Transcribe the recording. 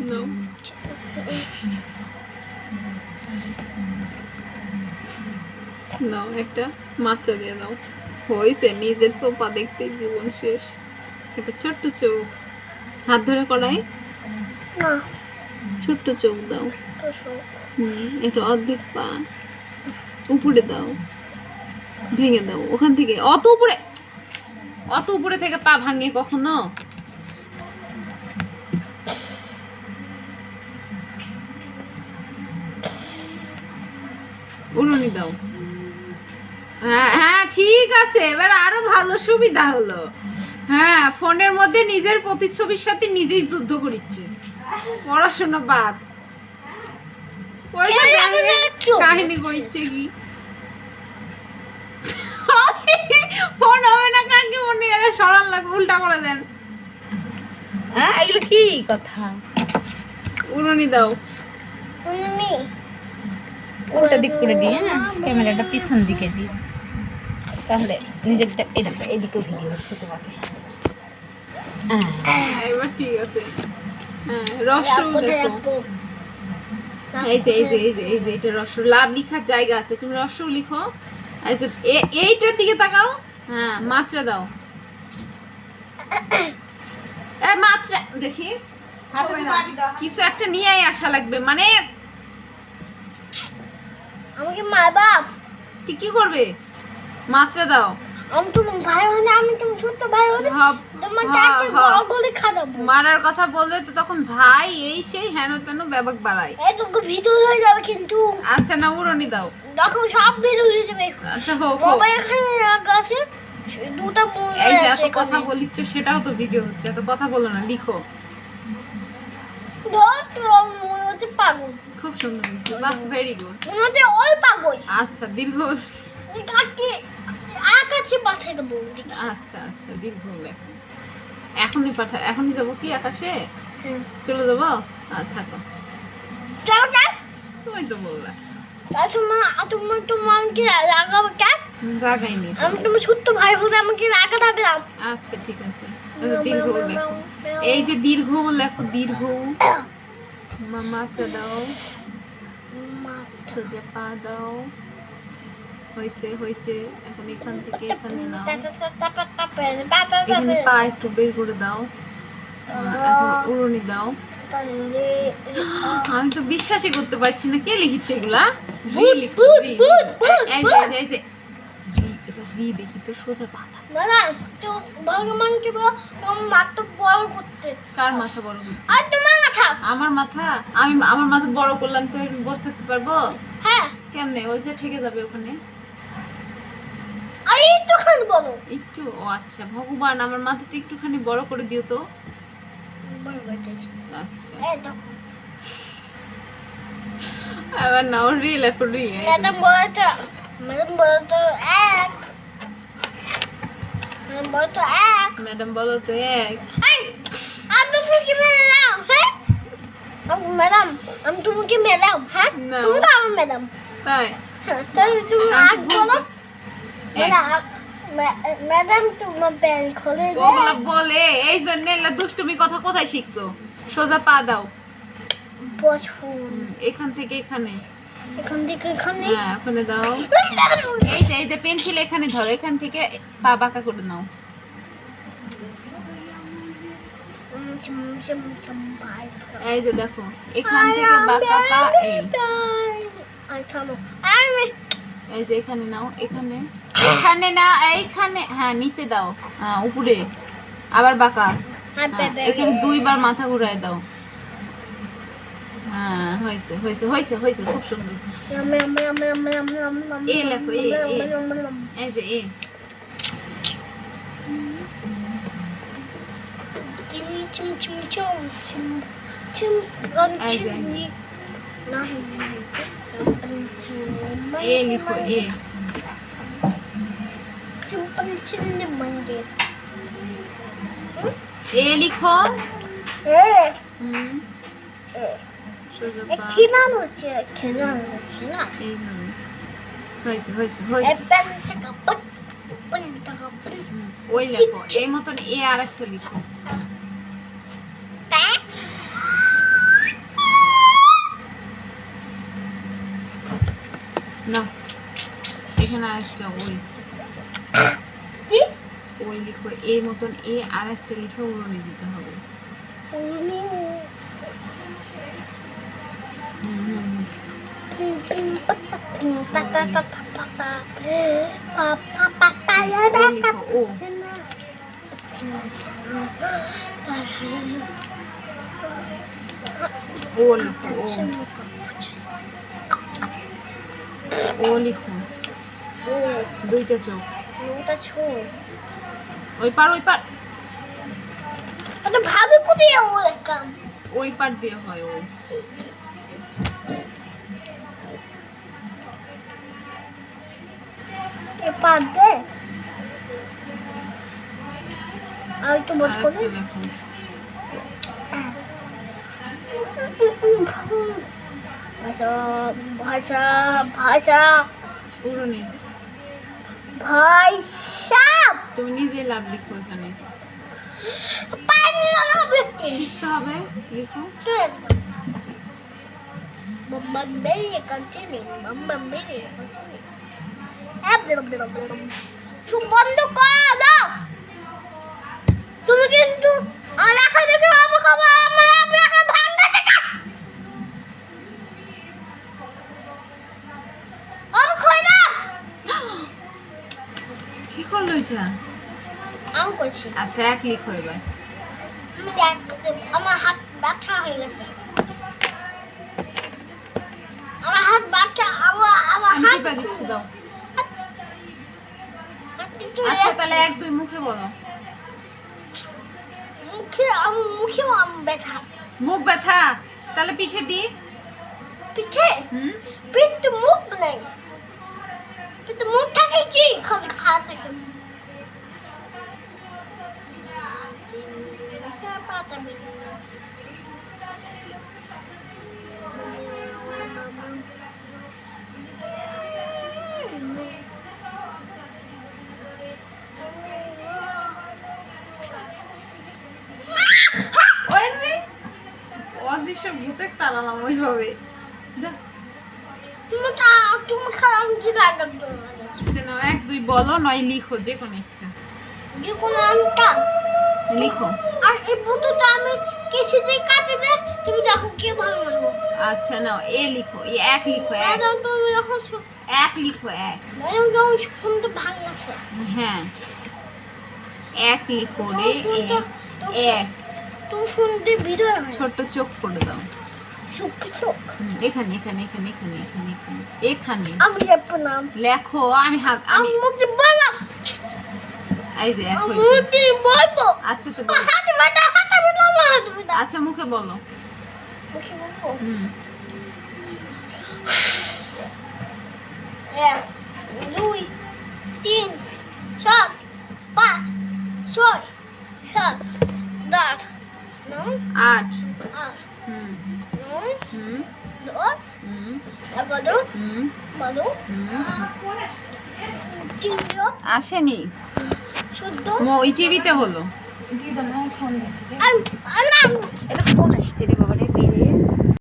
নাও নাও একটা মাত্রা দিয়ে দাও হয়েছে নিজের সোফা দেখতে জীবন শেষ। একটা ছোট্ট চোখ। হাত ধরে করাই ছোট্ট চোখ দাও। হুম একটু অর্ধেক পা। উপরে দাও। ভেঙে দাও। ওখান থেকে অত উপরে অত উপরে থেকে পা ভাঙে কখনো? উড়ুনি দাও। হ্যাঁ হ্যাঁ ঠিক আছে। এবার আরও ভালো সুবিধা হলো। হ্যাঁ ফোনের মধ্যে নিজের প্রতিচ্ছবির সাথে নিজেই যুদ্ধ করিচ্ছে। পড়াশোনা বাদ। কাহিনী-। করছে? কি? ফোন হবে না কাকে? মনে গেলে সরান লাগে উল্টা করে দেন। হ্যাঁ এগুলো কি কথা? উড়ুনি দাও। উনি উল্টা দিক করে দিয়ে হ্যাঁ ক্যামেরাটা পিছন দিকে দিই। তাহলে নিজেরটা এই দেখো এদিকেও ভিডিও হচ্ছে তোমাকে। এবার ঠিক আছে। রস রাখব তো দেখো। রাখব। এই যে এই যে এই যে এই যে এটা রস। লাভ লিখার জায়গা আছে। তুমি রস লিখো। এই যে এইটার দিকে তাকাও। হ্যাঁ মাত্রা দাও। মাত্রা দেখি। কিছু একটা নিয়েই আসা লাগবে। মানে আমাকে মা বাপ কি কি করবে? মাত্রা দাও। আমি তো ভাই হলে আমি তুমি ছোট্ট ভাই হলে হব তোমার হ্যাঁ, চারটে হ্যাঁ। বড় করে খাওয়াবো। মারার কথা বললে তো তখন ভাই এই সেই হেন তেন ব্যাপক বাড়ায়। এই তো ভিডিও হয়ে যাবে কিন্তু। আচ্ছা না উড়নি দাও। দেখো সব ভিডিও হয়ে যাবে। আচ্ছা হোক হোক। মোবাইল এখানে আছে। দুটা মোবাইল এই যে এত কথা বলিচ্ছ সেটাও তো ভিডিও হচ্ছে। এত কথা বলো না লিখো। ধর তো হচ্ছে পাগল। খুব সুন্দর হয়েছে। বাহ ভেরি গুড মনে হচ্ছে ওই পাগল। আচ্ছা দীর্ঘ কাকে আকাশে পাঠিয়ে দেবো আচ্ছা আচ্ছা দীর্ঘ লেখো এখনই পাঠা এখনই যাব কি আকাশে? চলে যাব? আর থাকো। চলো চল তুমি তো বললে। তোমার তোমার আমাকে রাগাইনি। আমি তোমার ছোট্ট ভাই হলে আমাকে আচ্ছা ঠিক আছে। দীর্ঘ লেখো এই যে দীর্ঘ লেখো দীর্ঘ মাত্রা দাও সোজা পা দাও হয়েছে হয়েছে এখন এখান থেকে এখানে নাও এখানে পা একটু বের করে দাও এখন উড়নি দাও আমি তো বিশ্বাসই করতে পারছি না। কে লিখছে এগুলা? রি ভূত, লিখো, ভূত, রি, ভূত, রি। ভূত, এই যে, এই যে, এই যে। রি, এবার রি দেখি তো সোজা তো ভগবানকে মাথা বড় করতে। কার মাথা বড় করতে? আর তোমার মাথা? আমার মাথা? আমি আমার মাথা বড় করলাম তো বসে থাকতে পারব? হ্যাঁ। কেমনে? ওই যে ঠেকে যাবে ওখানে। আর একটুখানি বলো। একটু? ও আচ্ছা ভগবান আমার মাথাটা একটুখানি বড় করে দিও তো। আচ্ছা। এই দেখো। এবার নাও রি লেখো রি এই যে। ম্যাডাম বলতো ম্যাডাম বলতো এক ম্যাডাম বলতো এক ম্যাডাম বলো তো এক আমি তোমাকে ম্যাডাম হ্যাঁ ম্যাডাম আমি তোমাকে ম্যাডাম হ্যাঁ তুমি তো আমার ম্যাডাম তাই হ্যাঁ তাহলে তুমি আগ বলো ম্যাডাম ম্যা- তোমার প্যান্ট খুলে বলে এই জন্য দুষ্টুমি কথা কোথায় শিখছো? সোজা পা দাও। বসুন এখান থেকে এখানে। এখান থেকে এখানে হ্যাঁ ওখানে দাও। এই যে এই যে পেন্সিল এখানে ধরো এখান থেকে পা বাঁকা করে নাও। এই যে দেখো এখান থেকে বাঁকা পা এই। এই যে এখানে নাও এখানে। এখানে না এইখানে। হ্যাঁ নিচে দাও। হ্যাঁ উপরে। আবার বাঁকা। হ্যাঁ, এখানে দুইবার মাথা ঘুরায় দাও। হ্যাঁ হয়েছে হয়েছে হয়েছে হয়েছে খুব সুন্দর এ লেখো, এ, এ। এই যে এ চুম চুম চুম চুম চুম গন এই যে, চুম এই না এ লিখো এ চুম পন চুম মঙ্গে এ লিখো এ হুম সোজা এ কিমান হচ্ছে খেলা হচ্ছে না হয়েছে হয়েছে হয়েছে ওই লেখো এই মতন এ আর একটা লিখো না এখানে আর একটা ওই ওই লিখো এই মতন এ আর একটা লিখে উড়নে দিতে হবে ও লিখো ও ও লিখো ও ও লিখো দুইটা চোখ ওই পার ওই পার ভাবে কোথায় ও দেখাম ওই পার দিয়ে হয় ওই এ পাত দে। আর একটু ভাষা ভাষা ভাষা। উড়নে ভাষা। তুমি নিজে লাভ লিখো এখানে। পানি শিখতে হবে লিখো। Mamma. Mamma mia, continui. চুপ বন্ধ করো তুমি কিন্তু আর রাখা দেখে আমাকে আবার আমার আপনাকে ভাঙা দেখা আমি খই না কি করল এটা আমি করছি আচ্ছা এক লিখো এবার আমি আমার হাত ব্যথা হয়ে গেছে আমার হাত ব্যথা আমার আমার আমি হাত টিপা দিচ্ছি দাও। আচ্ছা তাহলে এক দুই মুখে বলো। মুখে আমার ব্যথা। মুখ ব্যথা? তাহলে পিঠে দি। পিঠে? হুম? পিঠ মুখ নেই। পিঠ মুখ থাকে কি? খাওয়া থাকে আচ্ছা, পাতা বেরিয়ে। ওই রে অদৃশ্য ভূতের তাড়ালাম ওইভাবে। এক দুই বলো নয় লিখো যে কোনো একটা। লিখো। আর এই বুতুটা আমি কিছুতেই কাটে দে তুমি দেখো কে ভালো আচ্ছা নাও এ লিখো এ এক লিখো এক। তুমি যখন এক লিখো এক। ম্যাডাম যখন শুনতে ভাঙছে। হ্যাঁ। এক লিখো রে এক। ছোট্ট চোখ করে দাও। এখানে এখানে এখানে এখানে এখানে এখানে এখানে। আমি নাম। লেখো আমি হাত আমি মুখে বললাম এই যে আমি মুখে বলব। আচ্ছা তো বলো। হাত আচ্ছা মুখে বলো। মুখে বলব? হুম। এক দুই তিন চার পাঁচ ছয় সাত আট আট। হুম হুম দশ হুম এগারো হুম বারো আসেনি ওই টিভিতে হলো এটা ফোন আসছে রে বাবা?